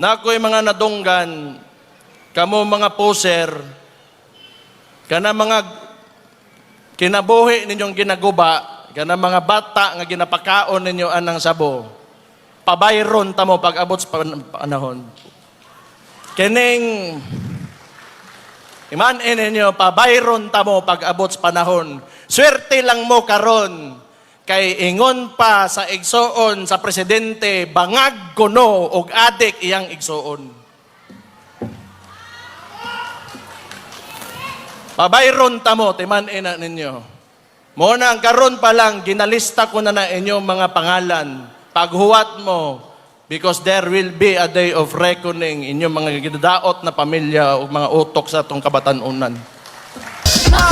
na ako'y mga nadunggan, kamo mga poser, kana mga kinabuhi ninyong ginaguba, kana mga bata nga ginapakaon ninyo anang sabo, pabayron tamo pag abot sa pan- panahon. Kining Imanin ninyo, pabayron tamo pag abot sa panahon. Swerte lang mo karon kay ingon pa sa igsoon sa presidente bangag kuno og adik iyang igsoon. Pabayron tamo timan-in na ninyo. Mo na ang karon pa lang ginalista ko na na inyong mga pangalan. Paghuwat mo because there will be a day of reckoning inyong mga gidadaot na pamilya o mga utok sa atong kabatanunan. Mo